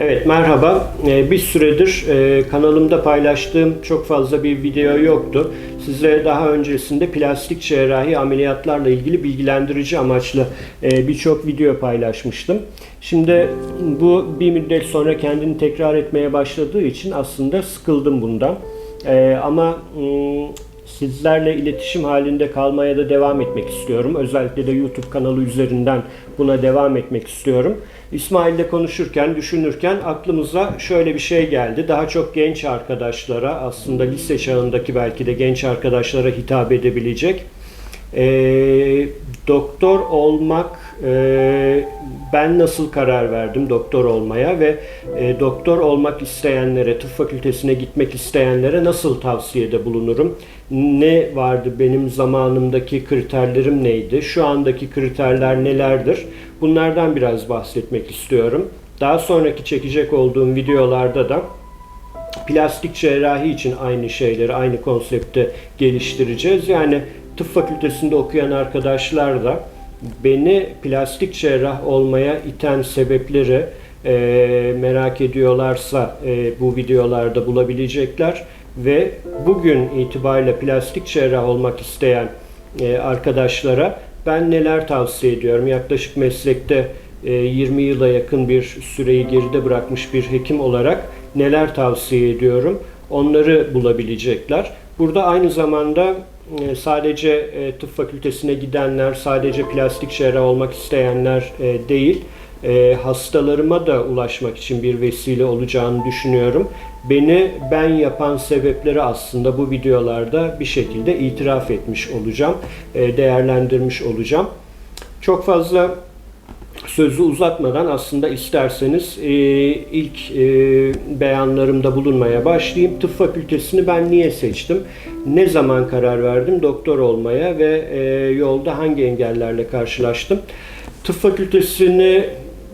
Evet merhaba. Ee, Bir süredir e, kanalımda paylaştığım çok fazla bir video yoktu. Sizlere daha öncesinde plastik cerrahi ameliyatlarla ilgili bilgilendirici amaçlı e, birçok video paylaşmıştım. Şimdi bu bir müddet sonra kendini tekrar etmeye başladığı için aslında sıkıldım bundan. E, Ama sizlerle iletişim halinde kalmaya da devam etmek istiyorum. Özellikle de YouTube kanalı üzerinden buna devam etmek istiyorum. İsmail ile konuşurken, düşünürken aklımıza şöyle bir şey geldi. Daha çok genç arkadaşlara, aslında lise çağındaki belki de genç arkadaşlara hitap edebilecek. Ee, doktor olmak, e, ben nasıl karar verdim doktor olmaya ve e, doktor olmak isteyenlere, tıp fakültesine gitmek isteyenlere nasıl tavsiyede bulunurum? Ne vardı benim zamanımdaki kriterlerim neydi? Şu andaki kriterler nelerdir? Bunlardan biraz bahsetmek istiyorum. Daha sonraki çekecek olduğum videolarda da plastik cerrahi için aynı şeyleri, aynı konsepti geliştireceğiz. Yani tıp fakültesinde okuyan arkadaşlar da beni plastik cerrah olmaya iten sebepleri e, merak ediyorlarsa e, bu videolarda bulabilecekler ve bugün itibariyle plastik cerrah olmak isteyen e, arkadaşlara ben neler tavsiye ediyorum? Yaklaşık meslekte e, 20 yıla yakın bir süreyi geride bırakmış bir hekim olarak neler tavsiye ediyorum? Onları bulabilecekler. Burada aynı zamanda sadece e, tıp fakültesine gidenler, sadece plastik cerrah olmak isteyenler e, değil, e, hastalarıma da ulaşmak için bir vesile olacağını düşünüyorum. Beni ben yapan sebepleri aslında bu videolarda bir şekilde itiraf etmiş olacağım, değerlendirmiş olacağım. Çok fazla sözü uzatmadan aslında isterseniz e, ilk e, beyanlarımda bulunmaya başlayayım. Tıp fakültesini ben niye seçtim? Ne zaman karar verdim doktor olmaya ve e, yolda hangi engellerle karşılaştım? Tıp fakültesini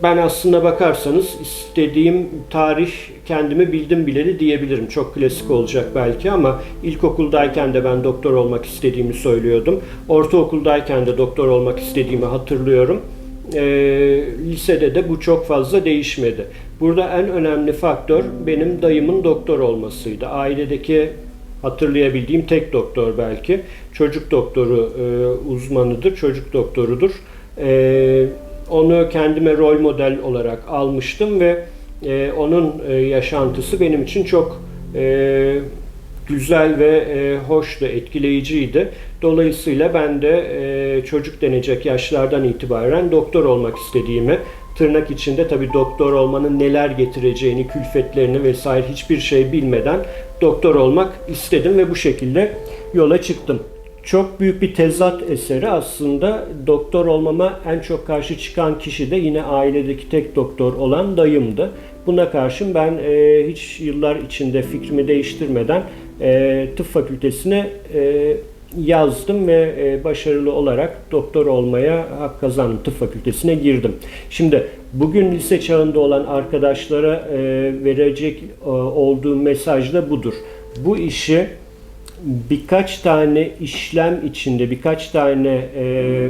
ben aslında bakarsanız istediğim tarih kendimi bildim bileli diyebilirim. Çok klasik olacak belki ama ilkokuldayken de ben doktor olmak istediğimi söylüyordum. Ortaokuldayken de doktor olmak istediğimi hatırlıyorum e, lisede de bu çok fazla değişmedi. Burada en önemli faktör benim dayımın doktor olmasıydı. Ailedeki hatırlayabildiğim tek doktor belki. Çocuk doktoru e, uzmanıdır, çocuk doktorudur. E, onu kendime rol model olarak almıştım ve e, onun e, yaşantısı benim için çok e, güzel ve e, hoştu, etkileyiciydi. Dolayısıyla ben de e, çocuk denecek yaşlardan itibaren doktor olmak istediğimi, tırnak içinde tabii doktor olmanın neler getireceğini, külfetlerini vesaire hiçbir şey bilmeden doktor olmak istedim ve bu şekilde yola çıktım. Çok büyük bir tezat eseri aslında doktor olmama en çok karşı çıkan kişi de yine ailedeki tek doktor olan dayımdı. Buna karşın ben e, hiç yıllar içinde fikrimi değiştirmeden e, tıp fakültesine e, yazdım ve e, başarılı olarak doktor olmaya hak kazandım. Tıp fakültesine girdim. Şimdi bugün lise çağında olan arkadaşlara e, verecek e, olduğum mesaj da budur. Bu işi birkaç tane işlem içinde, birkaç tane e,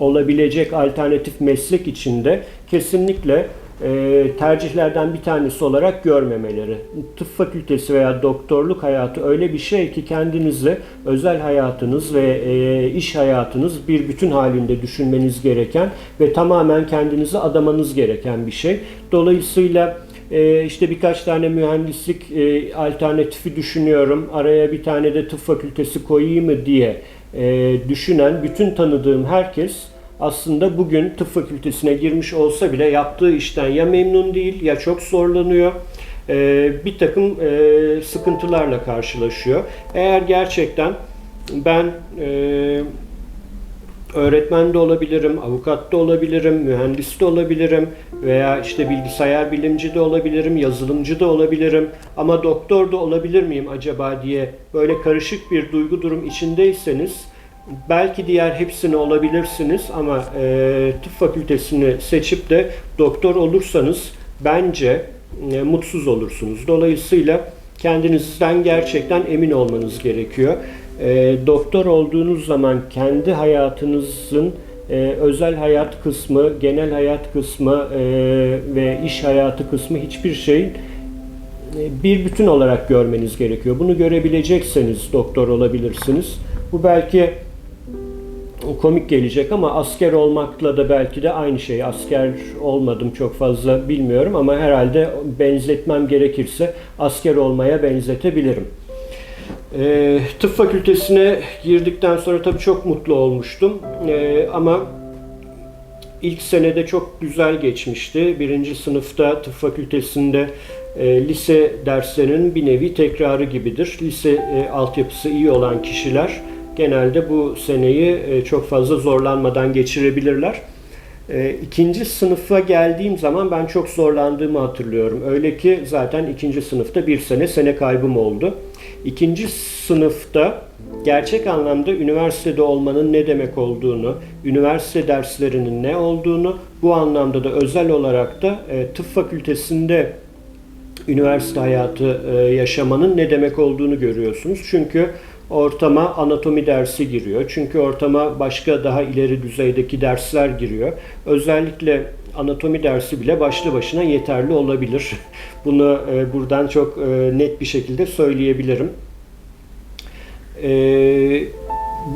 olabilecek alternatif meslek içinde kesinlikle e, tercihlerden bir tanesi olarak görmemeleri. Tıp fakültesi veya doktorluk hayatı öyle bir şey ki kendinizi özel hayatınız ve e, iş hayatınız bir bütün halinde düşünmeniz gereken ve tamamen kendinizi adamanız gereken bir şey. Dolayısıyla e, işte birkaç tane mühendislik alternatifi düşünüyorum. Araya bir tane de tıp fakültesi koyayım mı diye düşünen bütün tanıdığım herkes aslında bugün tıp fakültesine girmiş olsa bile yaptığı işten ya memnun değil ya çok zorlanıyor. Ee, bir takım e, sıkıntılarla karşılaşıyor. Eğer gerçekten ben e, öğretmen de olabilirim, avukat da olabilirim, mühendis de olabilirim veya işte bilgisayar bilimci de olabilirim, yazılımcı da olabilirim ama doktor da olabilir miyim acaba diye böyle karışık bir duygu durum içindeyseniz belki diğer hepsini olabilirsiniz ama e, tıp fakültesini seçip de doktor olursanız bence e, mutsuz olursunuz. Dolayısıyla kendinizden gerçekten emin olmanız gerekiyor. E, doktor olduğunuz zaman kendi hayatınızın e, özel hayat kısmı, genel hayat kısmı e, ve iş hayatı kısmı hiçbir şeyin e, bir bütün olarak görmeniz gerekiyor. Bunu görebilecekseniz doktor olabilirsiniz. Bu belki komik gelecek ama asker olmakla da belki de aynı şey. Asker olmadım çok fazla bilmiyorum ama herhalde benzetmem gerekirse asker olmaya benzetebilirim. E, tıp fakültesine girdikten sonra tabii çok mutlu olmuştum. E, ama ilk senede çok güzel geçmişti. Birinci sınıfta tıp fakültesinde e, lise derslerinin bir nevi tekrarı gibidir. Lise e, altyapısı iyi olan kişiler genelde bu seneyi e, çok fazla zorlanmadan geçirebilirler. E, ikinci sınıfa geldiğim zaman ben çok zorlandığımı hatırlıyorum. Öyle ki zaten ikinci sınıfta bir sene sene kaybım oldu. İkinci sınıfta gerçek anlamda üniversitede olmanın ne demek olduğunu, üniversite derslerinin ne olduğunu, bu anlamda da özel olarak da e, tıp fakültesinde üniversite hayatı e, yaşamanın ne demek olduğunu görüyorsunuz. Çünkü ortama anatomi dersi giriyor. Çünkü ortama başka daha ileri düzeydeki dersler giriyor. Özellikle anatomi dersi bile başlı başına yeterli olabilir. Bunu e, buradan çok e, net bir şekilde söyleyebilirim. E,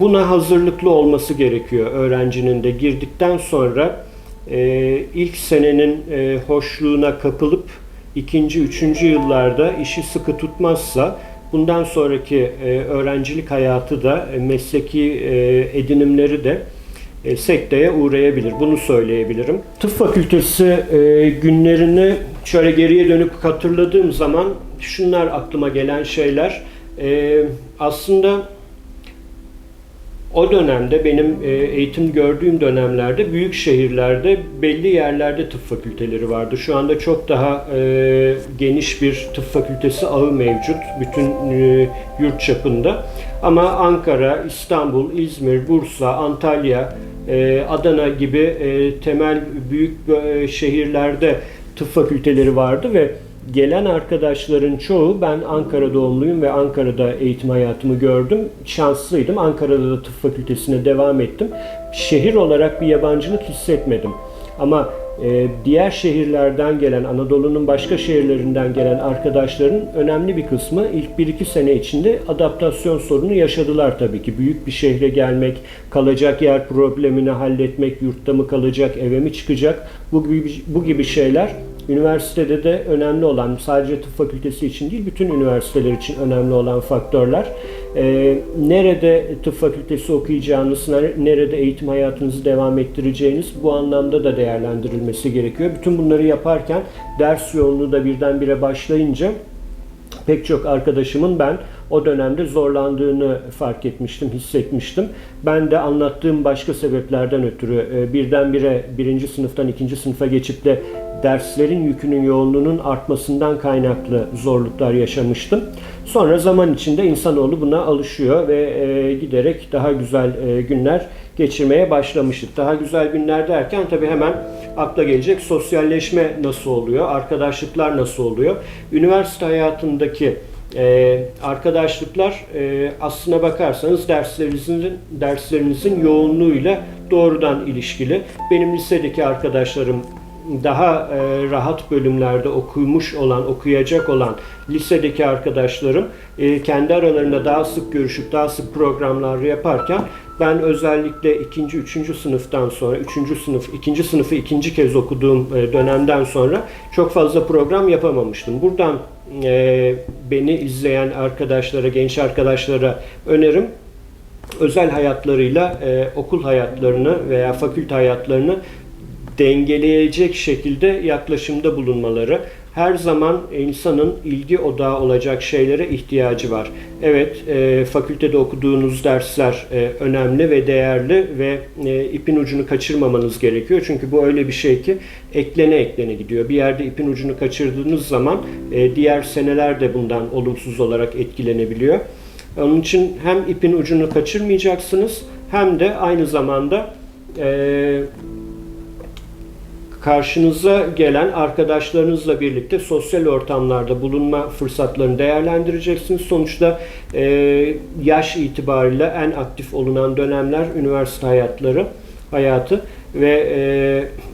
buna hazırlıklı olması gerekiyor öğrencinin de girdikten sonra e, ilk senenin e, hoşluğuna kapılıp ikinci, üçüncü yıllarda işi sıkı tutmazsa bundan sonraki e, öğrencilik hayatı da e, mesleki e, edinimleri de sekteye uğrayabilir. Bunu söyleyebilirim. Tıp fakültesi günlerini şöyle geriye dönüp hatırladığım zaman şunlar aklıma gelen şeyler. Aslında o dönemde benim e, eğitim gördüğüm dönemlerde büyük şehirlerde belli yerlerde tıp fakülteleri vardı. Şu anda çok daha e, geniş bir tıp fakültesi ağı mevcut bütün e, yurt çapında. Ama Ankara, İstanbul, İzmir, Bursa, Antalya, Adana gibi temel büyük şehirlerde tıp fakülteleri vardı ve gelen arkadaşların çoğu ben Ankara doğumluyum ve Ankara'da eğitim hayatımı gördüm. Şanslıydım. Ankara'da da tıp fakültesine devam ettim. Şehir olarak bir yabancılık hissetmedim. Ama e, diğer şehirlerden gelen, Anadolu'nun başka şehirlerinden gelen arkadaşların önemli bir kısmı ilk 1-2 sene içinde adaptasyon sorunu yaşadılar tabii ki. Büyük bir şehre gelmek, kalacak yer problemini halletmek, yurtta mı kalacak, eve mi çıkacak bu gibi, bu gibi şeyler üniversitede de önemli olan, sadece tıp fakültesi için değil, bütün üniversiteler için önemli olan faktörler. E, nerede tıp fakültesi okuyacağınız, nerede eğitim hayatınızı devam ettireceğiniz bu anlamda da değerlendirilmesi gerekiyor. Bütün bunları yaparken ders yoğunluğu da birdenbire başlayınca pek çok arkadaşımın ben o dönemde zorlandığını fark etmiştim, hissetmiştim. Ben de anlattığım başka sebeplerden ötürü e, birdenbire birinci sınıftan ikinci sınıfa geçip de derslerin yükünün yoğunluğunun artmasından kaynaklı zorluklar yaşamıştım. Sonra zaman içinde insanoğlu buna alışıyor ve e, giderek daha güzel e, günler geçirmeye başlamıştık. Daha güzel günler derken tabii hemen akla gelecek sosyalleşme nasıl oluyor, arkadaşlıklar nasıl oluyor. Üniversite hayatındaki e, arkadaşlıklar e, aslına bakarsanız derslerinizin derslerinizin yoğunluğuyla doğrudan ilişkili. Benim lisedeki arkadaşlarım daha e, rahat bölümlerde okumuş olan, okuyacak olan lisedeki arkadaşlarım e, kendi aralarında daha sık görüşüp daha sık programlar yaparken ben özellikle ikinci, üçüncü sınıftan sonra, üçüncü sınıf, ikinci sınıfı ikinci kez okuduğum e, dönemden sonra çok fazla program yapamamıştım. Buradan e, beni izleyen arkadaşlara, genç arkadaşlara önerim özel hayatlarıyla e, okul hayatlarını veya fakülte hayatlarını dengeleyecek şekilde yaklaşımda bulunmaları. Her zaman insanın ilgi odağı olacak şeylere ihtiyacı var. Evet, e, fakültede okuduğunuz dersler e, önemli ve değerli ve e, ipin ucunu kaçırmamanız gerekiyor. Çünkü bu öyle bir şey ki eklene eklene gidiyor. Bir yerde ipin ucunu kaçırdığınız zaman e, diğer seneler de bundan olumsuz olarak etkilenebiliyor. Onun için hem ipin ucunu kaçırmayacaksınız hem de aynı zamanda e, karşınıza gelen arkadaşlarınızla birlikte sosyal ortamlarda bulunma fırsatlarını değerlendireceksiniz. Sonuçta e, yaş itibariyle en aktif olunan dönemler üniversite hayatları. hayatı ve e,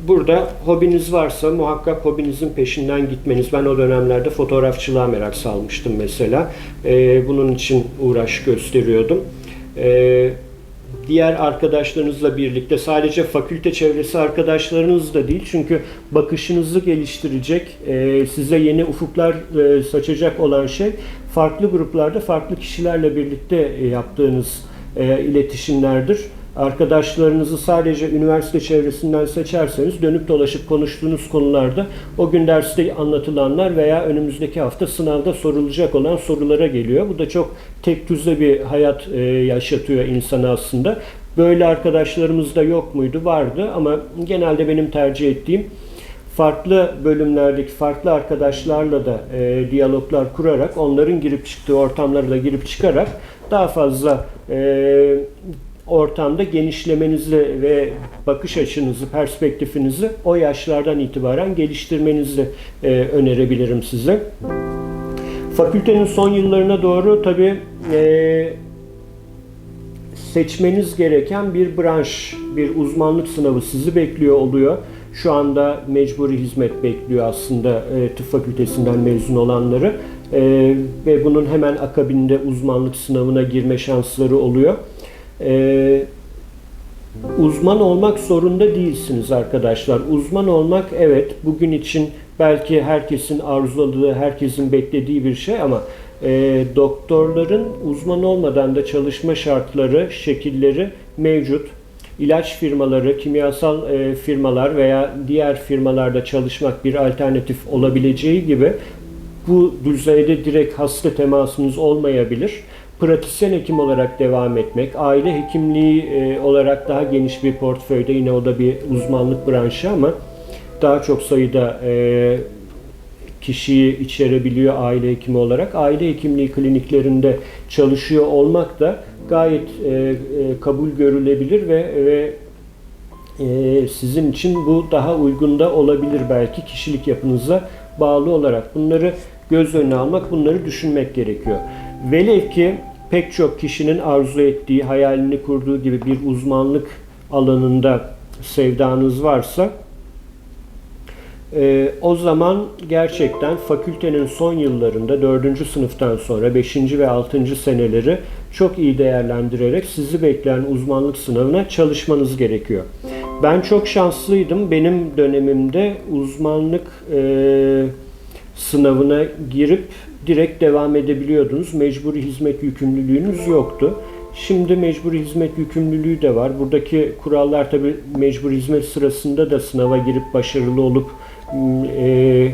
burada hobiniz varsa muhakkak hobinizin peşinden gitmeniz. Ben o dönemlerde fotoğrafçılığa merak salmıştım mesela. E, bunun için uğraş gösteriyordum. E, diğer arkadaşlarınızla birlikte sadece fakülte çevresi arkadaşlarınız da değil çünkü bakışınızı geliştirecek, e, size yeni ufuklar e, saçacak olan şey farklı gruplarda farklı kişilerle birlikte e, yaptığınız iletişimlerdir. Arkadaşlarınızı sadece üniversite çevresinden seçerseniz dönüp dolaşıp konuştuğunuz konularda o gün derste anlatılanlar veya önümüzdeki hafta sınavda sorulacak olan sorulara geliyor. Bu da çok tek düze bir hayat e, yaşatıyor insana aslında. Böyle arkadaşlarımız da yok muydu? Vardı ama genelde benim tercih ettiğim farklı bölümlerdeki farklı arkadaşlarla da e, diyaloglar kurarak onların girip çıktığı ortamlara da girip çıkarak daha fazla e, ortamda genişlemenizi ve bakış açınızı, perspektifinizi o yaşlardan itibaren geliştirmenizi e, önerebilirim size. Fakültenin son yıllarına doğru tabii e, seçmeniz gereken bir branş, bir uzmanlık sınavı sizi bekliyor oluyor. Şu anda mecburi hizmet bekliyor aslında e, tıp fakültesinden mezun olanları e, ve bunun hemen akabinde uzmanlık sınavına girme şansları oluyor. E, uzman olmak zorunda değilsiniz arkadaşlar. Uzman olmak evet bugün için belki herkesin arzuladığı, herkesin beklediği bir şey ama e, doktorların uzman olmadan da çalışma şartları, şekilleri mevcut. İlaç firmaları, kimyasal e, firmalar veya diğer firmalarda çalışmak bir alternatif olabileceği gibi bu düzeyde direkt hasta temasınız olmayabilir. Pratisyen hekim olarak devam etmek, aile hekimliği e, olarak daha geniş bir portföyde yine o da bir uzmanlık branşı ama daha çok sayıda e, kişiyi içerebiliyor aile hekimi olarak. Aile hekimliği kliniklerinde çalışıyor olmak da gayet e, e, kabul görülebilir ve, ve e, sizin için bu daha uygun da olabilir belki kişilik yapınıza bağlı olarak. Bunları göz önüne almak, bunları düşünmek gerekiyor. Velev ki pek çok kişinin arzu ettiği, hayalini kurduğu gibi bir uzmanlık alanında sevdanız varsa e, o zaman gerçekten fakültenin son yıllarında 4. sınıftan sonra 5. ve 6. seneleri çok iyi değerlendirerek sizi bekleyen uzmanlık sınavına çalışmanız gerekiyor. Ben çok şanslıydım. Benim dönemimde uzmanlık e, sınavına girip direkt devam edebiliyordunuz. Mecburi hizmet yükümlülüğünüz yoktu. Şimdi mecburi hizmet yükümlülüğü de var. Buradaki kurallar tabi mecburi hizmet sırasında da sınava girip başarılı olup e,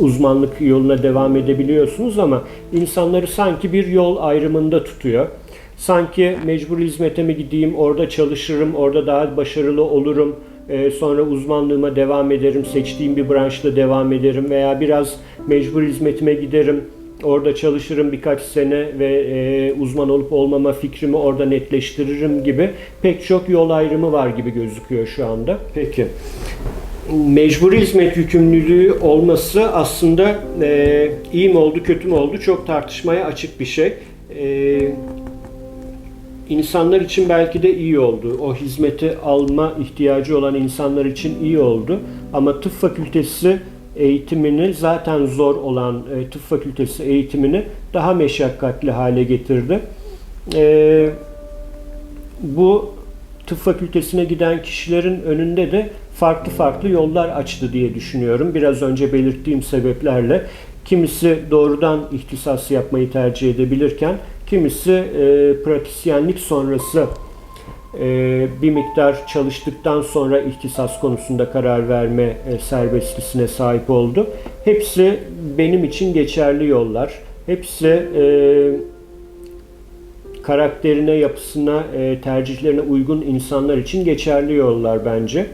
uzmanlık yoluna devam edebiliyorsunuz ama insanları sanki bir yol ayrımında tutuyor. Sanki mecburi hizmete mi gideyim, orada çalışırım, orada daha başarılı olurum, e, sonra uzmanlığıma devam ederim, seçtiğim bir branşta devam ederim veya biraz mecbur hizmetime giderim, orada çalışırım birkaç sene ve e, uzman olup olmama fikrimi orada netleştiririm gibi pek çok yol ayrımı var gibi gözüküyor şu anda. Peki. Mecburi hizmet yükümlülüğü olması aslında e, iyi mi oldu kötü mü oldu çok tartışmaya açık bir şey. E, insanlar için belki de iyi oldu. O hizmeti alma ihtiyacı olan insanlar için iyi oldu. Ama tıp fakültesi eğitimini zaten zor olan e, tıp fakültesi eğitimini daha meşakkatli hale getirdi. E, bu tıp fakültesine giden kişilerin önünde de farklı farklı yollar açtı diye düşünüyorum. Biraz önce belirttiğim sebeplerle kimisi doğrudan ihtisas yapmayı tercih edebilirken kimisi e, pratisyenlik sonrası e, bir miktar çalıştıktan sonra ihtisas konusunda karar verme e, serbestlisine sahip oldu. Hepsi benim için geçerli yollar. Hepsi e, karakterine, yapısına, e, tercihlerine uygun insanlar için geçerli yollar bence.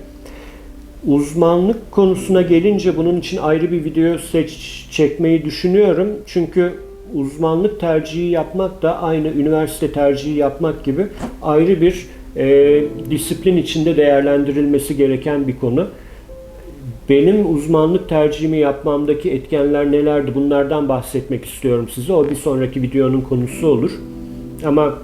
Uzmanlık konusuna gelince bunun için ayrı bir video seç çekmeyi düşünüyorum. Çünkü uzmanlık tercihi yapmak da aynı üniversite tercihi yapmak gibi ayrı bir e, disiplin içinde değerlendirilmesi gereken bir konu. Benim uzmanlık tercihimi yapmamdaki etkenler nelerdi? Bunlardan bahsetmek istiyorum size. O bir sonraki videonun konusu olur. Ama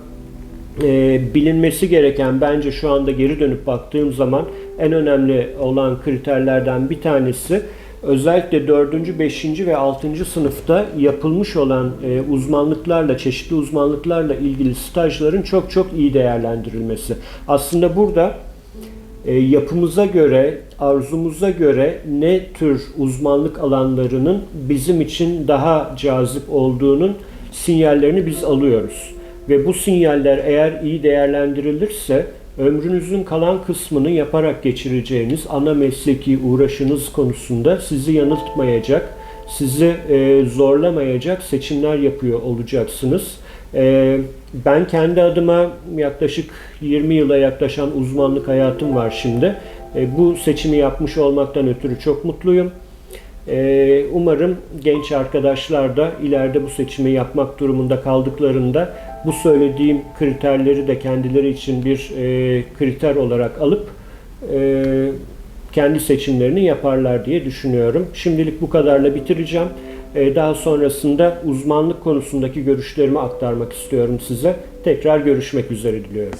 e, bilinmesi gereken bence şu anda geri dönüp baktığım zaman en önemli olan kriterlerden bir tanesi özellikle 4. 5. ve 6. sınıfta yapılmış olan e, uzmanlıklarla, çeşitli uzmanlıklarla ilgili stajların çok çok iyi değerlendirilmesi. Aslında burada e, yapımıza göre, arzumuza göre ne tür uzmanlık alanlarının bizim için daha cazip olduğunun sinyallerini biz alıyoruz. Ve bu sinyaller eğer iyi değerlendirilirse ömrünüzün kalan kısmını yaparak geçireceğiniz ana mesleki uğraşınız konusunda sizi yanıltmayacak, sizi e, zorlamayacak seçimler yapıyor olacaksınız. E, ben kendi adıma yaklaşık 20 yıla yaklaşan uzmanlık hayatım var şimdi. E, bu seçimi yapmış olmaktan ötürü çok mutluyum. Ee, Umarım genç arkadaşlar da ileride bu seçimi yapmak durumunda kaldıklarında bu söylediğim kriterleri de kendileri için bir e, kriter olarak alıp e, kendi seçimlerini yaparlar diye düşünüyorum. Şimdilik bu kadarla bitireceğim. E, Daha sonrasında uzmanlık konusundaki görüşlerimi aktarmak istiyorum size. Tekrar görüşmek üzere diliyorum.